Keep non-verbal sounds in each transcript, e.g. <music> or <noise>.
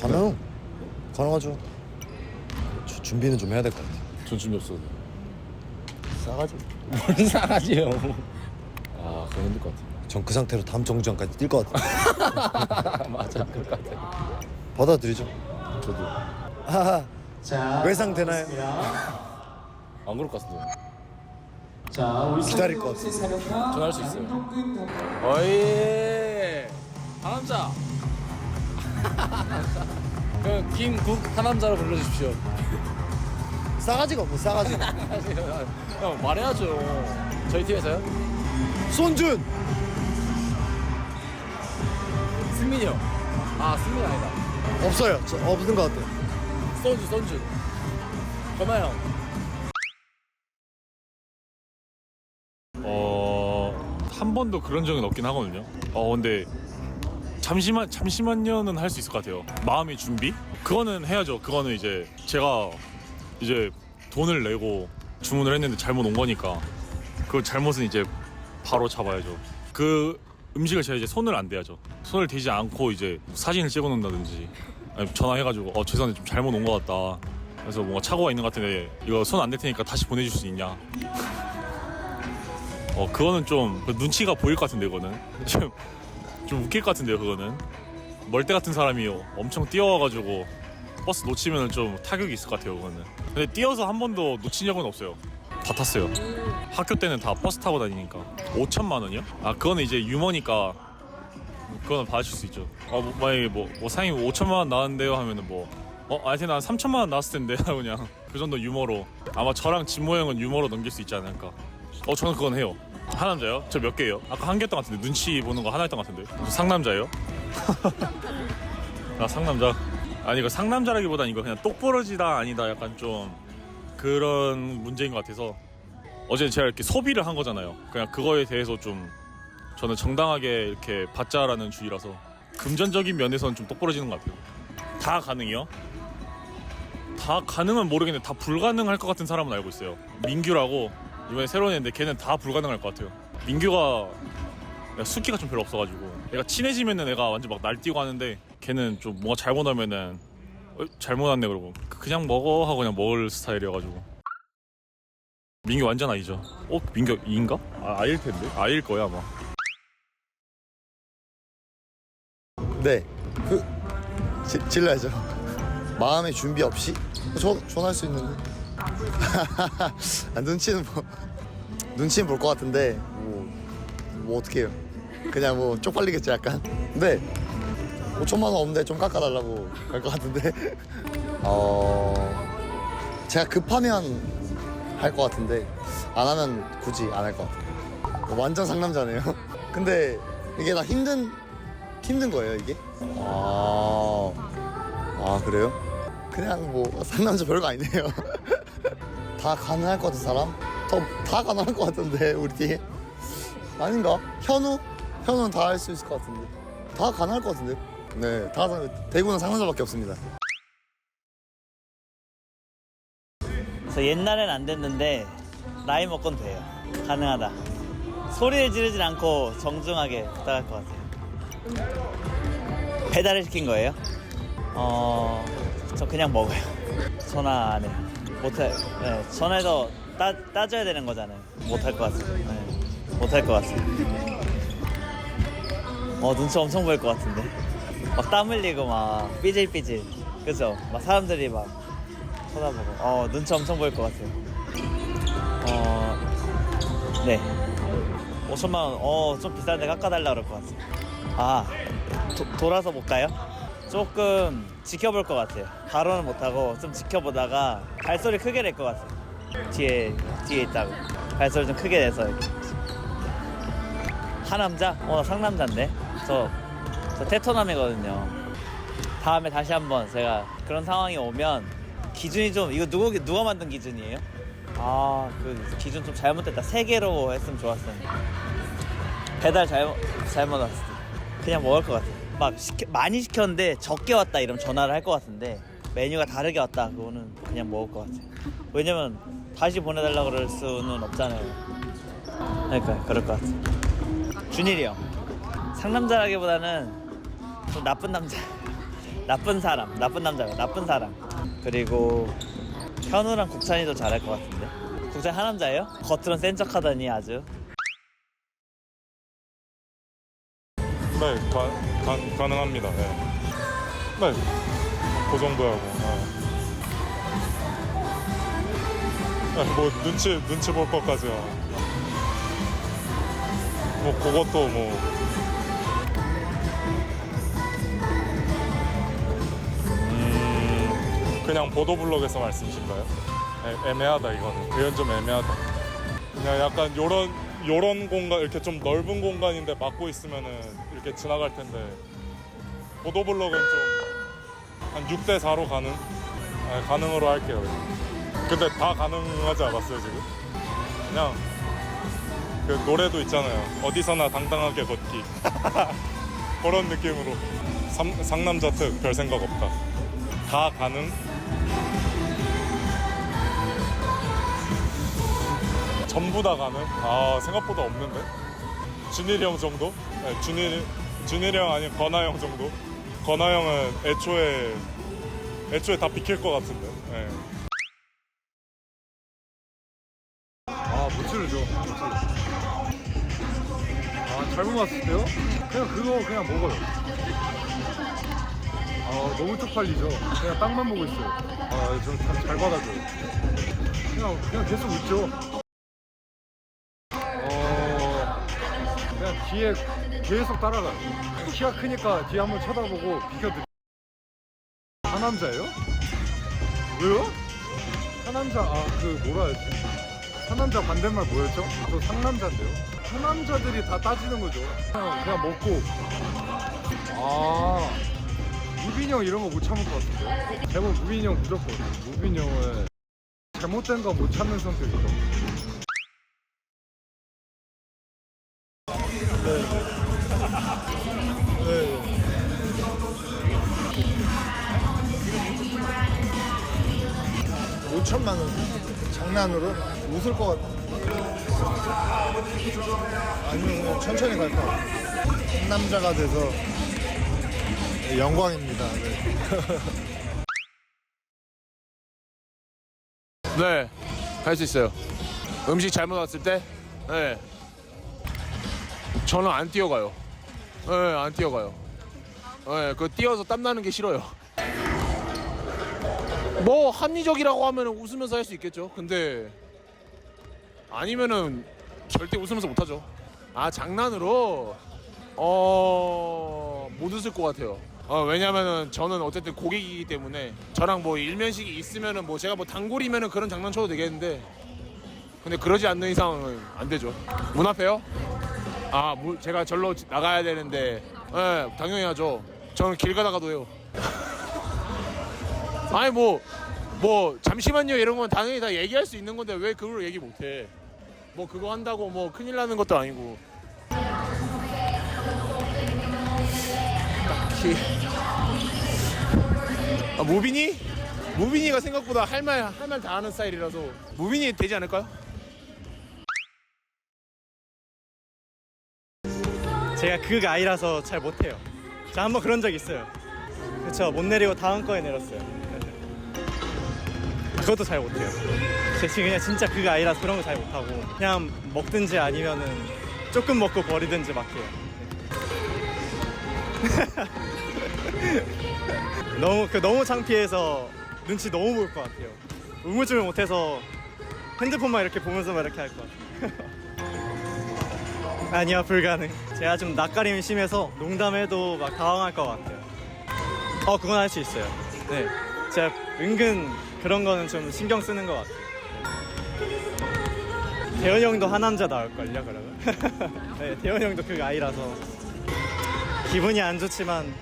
가능 가능하죠 주- 준비는 좀 해야 될 것 같아 전 준비 없어요. 싸가지 뭔 싸가지요? 아, 그건 힘들 것 같아. 전그 상태로 다음 정주행까지 뛸 것 같아 <laughs> 맞아, 그럴 것 같아. 받아들이죠 저도 하하 자, 외상 되나요? 안 그럴 것 같은데. 자, 우리 기다릴 것 같아. 전화할 수 있어요. 어이, 하남자. <laughs> 그 김국 하남자로 불러주십시오. 싸가지가 없네 싸가지가 <laughs> 형 말해야죠. 저희 팀에서요? 손준 승민이 형. 아, 승민 아니다. 없어요 저, 없는 것 같아 손주, 손주. 건아 형. 어, 한 번도 그런 적은 없긴 하거든요. 어, 근데 잠시만 잠시만요는 할 수 있을 것 같아요. 마음의 준비? 그거는 해야죠. 그거는 이제 제가 이제 돈을 내고 주문을 했는데 잘못 온 거니까 그 잘못은 이제 바로 잡아야죠. 그 음식을 제가 이제 손을 안 대야죠. 손을 대지 않고 이제 사진을 찍어 놓는다든지 아니, 전화해가지고 어 죄송한데 좀 잘못 온 것 같다. 그래서 뭔가 착오가 있는 것 같은데 이거 손 안 댈 테니까 다시 보내줄 수 있냐? 어 그거는 좀그 눈치가 보일 것 같은데 그거는 좀, <laughs> 좀 웃길 것 같은데요 그거는. 멀대 같은 사람이 엄청 뛰어와가지고 버스 놓치면 좀 타격이 있을 것 같아요 그거는. 근데 뛰어서 한 번도 놓친 적은 없어요. 다 탔어요. 학교 때는 다 버스 타고 다니니까. 5천만 원이요? 아 그거는 이제 유머니까 그거는 받으실 수 있죠. 어 뭐, 만약에 뭐, 뭐 사장님 5천만 원 나왔는데요 하면은 뭐 어, 아니 난 3천만 원 나왔을 텐데 <laughs> 그냥 그 정도 유머로. 아마 저랑 진모 형은 유머로 넘길 수 있지 않을까. 어 저는 그건 해요 하남자요? 저 몇 개예요? 아까 한 개였던 것 같은데 눈치 보는 거 하나였던 것 같은데 저 상남자예요? <laughs> 아 상남자 아니 이거 상남자라기보단 이거 그냥 똑부러지다 아니다 약간 좀 그런 문제인 것 같아서 어제 제가 이렇게 소비를 한 거잖아요 그냥 그거에 대해서 좀 저는 정당하게 이렇게 받자라는 주의라서 금전적인 면에서는 좀 똑부러지는 것 같아요 다 가능해요? 다 가능은 모르겠는데 다 불가능할 것 같은 사람은 알고 있어요 민규라고 이번에 새로 냈는데 걔는 다 불가능할 것 같아요 민규가 숫기가 좀 별로 없어가지고 내가 친해지면은 내가 완전 막 날뛰고 하는데 걔는 좀 뭔가 잘못 하면은 어, 잘못 왔네 그러고 그냥 먹어 하고 그냥 먹을 스타일이어가지고 민규 완전 아이죠 어? 민규 이인가? 아, 아일 텐데 아일 거야 아마 네. 그 지, 질러야죠. 마음의 준비 없이 저 전화할 수 있는데. <laughs> 아, 눈치는 뭐 눈치는 볼 것 같은데 뭐, 뭐 어떻게 해요? 그냥 뭐 쪽팔리겠죠 약간. 근데 5천만 원 없는데 좀 깎아달라고 할것 같은데. <laughs> 어 제가 급하면 할 것 같은데 안 하면 굳이 안 할 것 같아요. 완전 상남자네요. <laughs> 근데 이게 다 힘든 힘든 거예요 이게? 아, 아 그래요? 그냥 뭐 상남자 별거 아니네요. 다 가능할 것 같은 사람? 더 다 가능할 것 같은데 우리 팀 아닌가? 현우? 현우는 다 할 수 있을 것 같은데 다 가능할 것 같은데? 네, 다 대구는 상남자밖에 없습니다. 그래서 옛날엔 안 됐는데 나이 먹곤 돼요. 가능하다. 소리를 지르진 않고 정중하게 부탁할 것 같아요. 배달을 시킨 거예요? 어, 저 그냥 먹어요. 전화 안 해요. 못해. 네, 전화해서 따, 따져야 되는 거잖아요. 못할 것 같습니다. 네, 못할 것 같습니다. 어, 눈치 엄청 보일 것 같은데. 막 땀 흘리고 막 삐질삐질. 그죠? 막 사람들이 막 쳐다보고 어 눈치 엄청 보일 것 같아요 어네 5천만 원어좀 비싼데 깎아달라 그럴 것 같아요 아 도- 돌아서 볼까요? 조금 지켜볼 것 같아요. 바로는 못하고 좀 지켜보다가 발소리 크게 낼 것 같아요. 뒤에 뒤에 있다고. 발소리 좀 크게 내서 이렇게. 하남자? 어 나 상남자인데? 저, 저 테토남이거든요. 다음에 다시 한번 제가 그런 상황이 오면 기준이 좀 이거 누구 누가 만든 기준이에요? 아 그 기준 좀 잘못됐다. 세 개로 했으면 좋았을 텐데. 배달 잘못 잘못 왔을 때. 그냥 먹을 것 같아. 막 시켜, 많이 시켰는데 적게 왔다 이러면 전화를 할 것 같은데 메뉴가 다르게 왔다 그거는 그냥 먹을 것 같아요. 왜냐면 다시 보내달라 그럴 수는 없잖아요. 그러니까 그럴 것 같아. 준일이 형 상남자라기보다는 좀 나쁜 남자. <laughs> 나쁜 사람, 나쁜 남자가 나쁜 사람. 그리고 현우랑 국찬이도 잘할 것 같은데. 국찬 하남자예요? 겉으론 센 척하더니 아주. 네, 가, 가, 가능합니다. 네. 네, 그 정도하고. 네. 네, 뭐 눈치 눈치 볼 것까지야. 뭐 그것도 뭐. 음, 그냥 보도블록에서 말씀이신가요? 애, 애매하다 이거는. 이건 좀 애매하다. 그냥 약간 요런 요런 공간 이렇게 좀 넓은 공간인데 막고 있으면은 이렇게 지나갈 텐데 보도블록은 좀 한 6대 4로 가능 네, 가능으로 할게요. 근데 다 가능하지 않았어요 지금? 그냥 그 노래도 있잖아요. 어디서나 당당하게 걷기 <laughs> 그런 느낌으로 삼, 상남자 특 별 생각 없다. 다 가능. 전부 다 가능? 아 생각보다 없는데? 준일이 형 정도? 네, 준일 준일이 형 아니면 건아 형 정도? 건아 형은 애초에 애초에 다 비킬 것 같은데. 네. 아 모찌를 줘 모찌 아 잘못 봤을 때요? 그냥 그거 그냥 먹어요 아 너무 쪽팔리죠 그냥 땅만 보고 있어요 아 저잘 받아줘요 그냥 그냥 계속 웃죠 뒤에 계속 따라가요. 키가 크니까 뒤에 한번 쳐다보고 비켜드려. 하남자예요? 왜요? 하남자, 아, 그, 뭐라 해야지? 하남자 반대말 뭐였죠? 저 상남자인데요. 하남자들이 다 따지는 거죠. 그냥, 그냥 먹고. 아, 무빈이 형 이런 거 못 참을 것 같은데. 제목 무빈이 형 무조건. 무빈이 형은 잘못된 거 못 참는 성격이거든. 5천만 원. 장난으로? 웃을 것 같아. 아니면 그냥 천천히 갈까? 남자가 돼서 네, 영광입니다. 네, <laughs> 네 갈 수 있어요. 음식 잘못 왔을 때? 네. 저는 안 뛰어가요. 네, 안 뛰어가요. 네, 그 뛰어서 땀나는 게 싫어요. 뭐 합리적이라고 하면 웃으면서 할 수 있겠죠. 근데 아니면은 절대 웃으면서 못 하죠. 아 장난으로 어못 웃을 것 같아요. 어 왜냐면은 저는 어쨌든 고객이기 때문에 저랑 뭐 일면식이 있으면은 뭐 제가 뭐 단골이면은 그런 장난 쳐도 되겠는데 근데 그러지 않는 이상은 안 되죠. 문 앞에요? 아, 물- 제가 절로 나가야 되는데, 예, 당연히 하죠. 저는 길 가다가도 해요. <laughs> 아니 뭐, 뭐 잠시만요 이런 건 당연히 다 얘기할 수 있는 건데 왜 그걸 얘기 못해? 뭐 그거 한다고 뭐 큰일 나는 것도 아니고. 딱히. 아 무빈이? 무빈이가 생각보다 할 말 할 말 다 하는 스타일이라서 무빈이 되지 않을까요? 제가 그 아이라서 잘 못해요. 저 한번 그런 적 있어요. 그쵸, 못 내리고 다음 거에 내렸어요. 그것도 잘 못해요. 제 지금 그냥 진짜 그 아이라서 그런 거 잘 못하고 그냥 먹든지 아니면은 조금 먹고 버리든지 막 해요. <laughs> 너무 그 너무 창피해서 눈치 너무 볼 것 같아요. 우물쭈물 못해서 핸드폰만 이렇게 보면서만 이렇게 할 것 같아요. <laughs> 아니요 불가능 제가 좀 낯가림이 심해서 농담해도 막 당황할 것 같아요 어 그건 할 수 있어요 네 제가 은근 그런 거는 좀 신경 쓰는 것 같아요 네. 대현 형도 하남자 나올걸요 그러면 <laughs> 네 대현 형도 그 아이라서 기분이 안 좋지만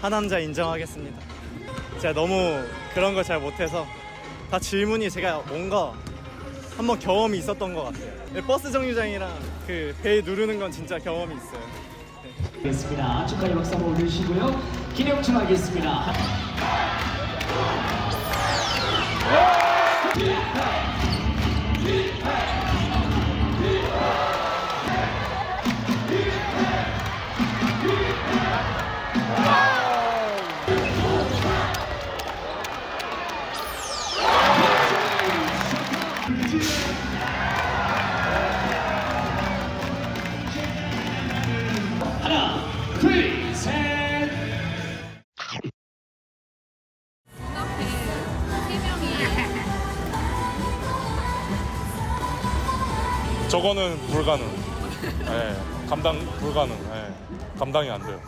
하남자 인정하겠습니다 제가 너무 그런 걸 잘 못해서 다 질문이 제가 뭔가 한번 경험이 있었던 것 같아요. 네, 버스 정류장이랑 그 배 누르는 건 진짜 경험이 있어요. 하겠습니다. 축하의 박수 한번 올려주시고요. 기념 좀 하겠습니다. Oh! 저거는 불가능. 예, 감당 불가능. 예, 감당이 안 돼요.